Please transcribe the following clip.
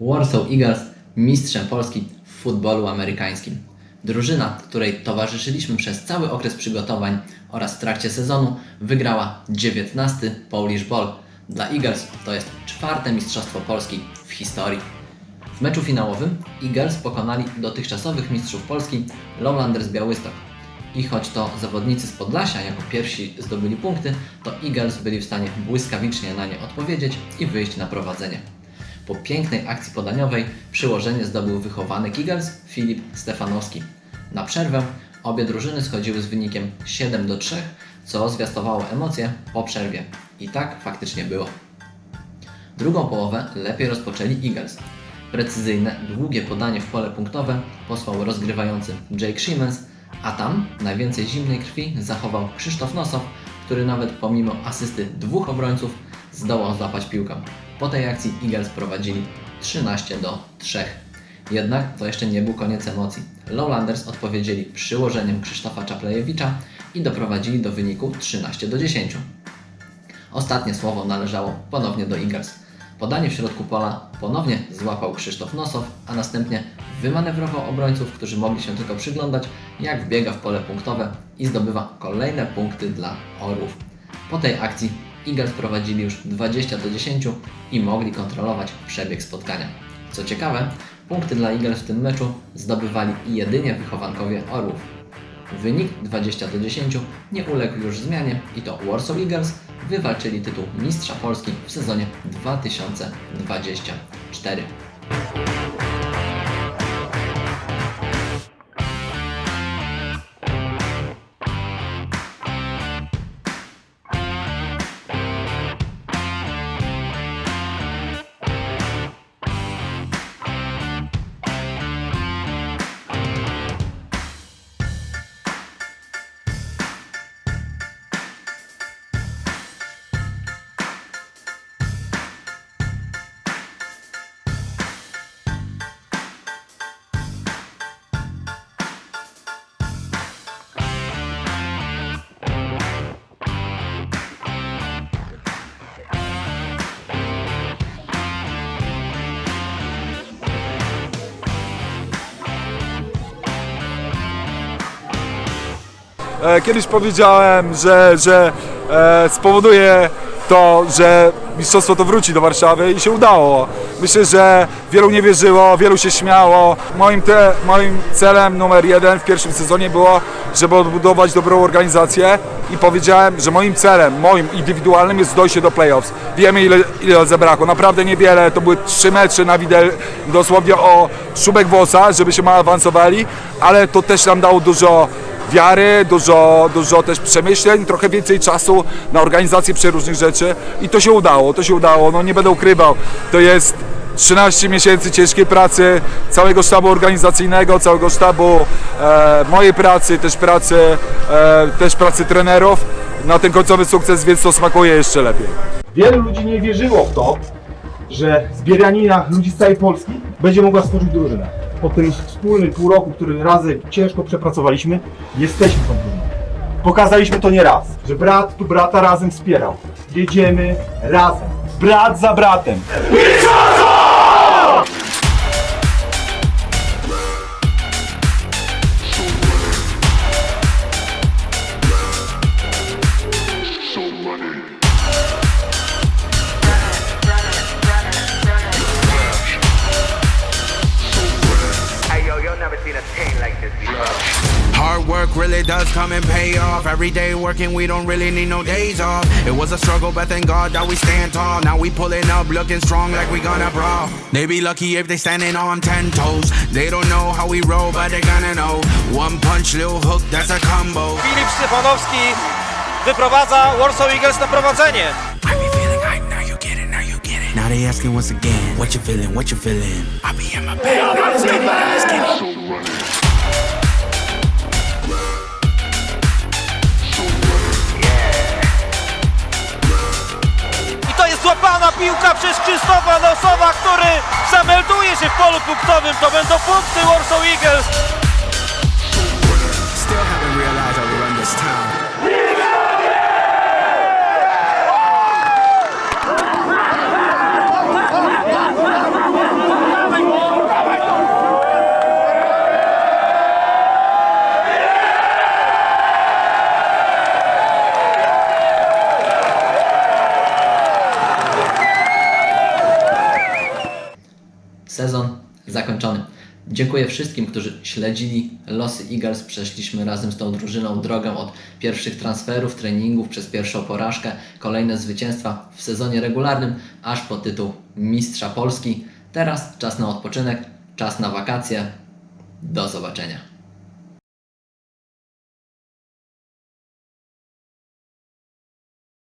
Warsaw Eagles mistrzem Polski w futbolu amerykańskim. Drużyna, której towarzyszyliśmy przez cały okres przygotowań oraz w trakcie sezonu, wygrała 19 Polish Ball. Dla Eagles to jest czwarte mistrzostwo Polski w historii. W meczu finałowym Eagles pokonali dotychczasowych mistrzów Polski Lowlanders Białystok. I choć to zawodnicy z Podlasia jako pierwsi zdobyli punkty, to Eagles byli w stanie błyskawicznie na nie odpowiedzieć i wyjść na prowadzenie. Po pięknej akcji podaniowej przyłożenie zdobył wychowanek Eagles Filip Stefanowski. Na przerwę obie drużyny schodziły z wynikiem 7 do 3, co zwiastowało emocje po przerwie. I tak faktycznie było. Drugą połowę lepiej rozpoczęli Eagles. Precyzyjne, długie podanie w pole punktowe posłał rozgrywający Jake Siemens, a tam najwięcej zimnej krwi zachował Krzysztof Nosow, który nawet pomimo asysty dwóch obrońców zdołał złapać piłkę. Po tej akcji Eagles prowadzili 13 do 3. Jednak to jeszcze nie był koniec emocji. Lowlanders odpowiedzieli przyłożeniem Krzysztofa Czaplejewicza i doprowadzili do wyniku 13 do 10. Ostatnie słowo należało ponownie do Eagles. Podanie w środku pola ponownie złapał Krzysztof Nosow, a następnie wymanewrował obrońców, którzy mogli się tylko przyglądać, jak wbiega w pole punktowe i zdobywa kolejne punkty dla Orłów. Po tej akcji Eagles prowadzili już 20 do 10 i mogli kontrolować przebieg spotkania. Co ciekawe, punkty dla Eagles w tym meczu zdobywali jedynie wychowankowie Orłów. Wynik 20 do 10 nie uległ już zmianie i to Warsaw Eagles wywalczyli tytuł Mistrza Polski w sezonie 2024. Kiedyś powiedziałem, że, że e, spowoduje to, że mistrzostwo to wróci do Warszawy i się udało. Myślę, że wielu nie wierzyło, wielu się śmiało. Moim, te, moim celem numer jeden w pierwszym sezonie było, żeby odbudować dobrą organizację i powiedziałem, że moim celem, moim indywidualnym jest dojście do playoffs. Wiemy ile, ile zabrakło, naprawdę niewiele, to były trzy mecze na widel, dosłownie o szubek włosa, żebyśmy awansowali, ale to też nam dało dużo wiary, dużo, dużo też przemyśleń, trochę więcej czasu na organizację przeróżnych rzeczy i to się udało, to się udało, no nie będę ukrywał, to jest 13 miesięcy ciężkiej pracy całego sztabu organizacyjnego, całego sztabu e, mojej pracy, też pracy, e, też pracy trenerów na ten końcowy sukces, więc to smakuje jeszcze lepiej. Wielu ludzi nie wierzyło w to, że zbieranina ludzi z całej Polski będzie mogła stworzyć drużynę. Po tym wspólnym pół roku, który razem ciężko przepracowaliśmy, jesteśmy tą drużyną. Pokazaliśmy to nie raz, że brat tu brata razem wspierał. Jedziemy razem. Brat za bratem. Hard work really does come and pay off. Every day working, we don't really need no days off. It was a struggle, but thank God that we stand tall. Now we pulling up, looking strong like we gonna brawl. They be lucky if they standing on ten toes. They don't know how we roll, but they gonna know. One punch, little hook, that's a combo. Filip Stefanowski wyprowadza Warsaw Eagles na prowadzenie. Now they asking once again, what you feeling, what you feeling? I be in my bag, now let's get it, now let's get it. I to jest złapana piłka przez Krzysztofa Nosowa, który zamelduje się w polu punktowym. To będą punkty Warsaw Eagles. Dziękuję wszystkim, którzy śledzili losy Eagles. Przeszliśmy razem z tą drużyną drogę od pierwszych transferów, treningów, przez pierwszą porażkę, kolejne zwycięstwa w sezonie regularnym, aż po tytuł Mistrza Polski. Teraz czas na odpoczynek, czas na wakacje. Do zobaczenia.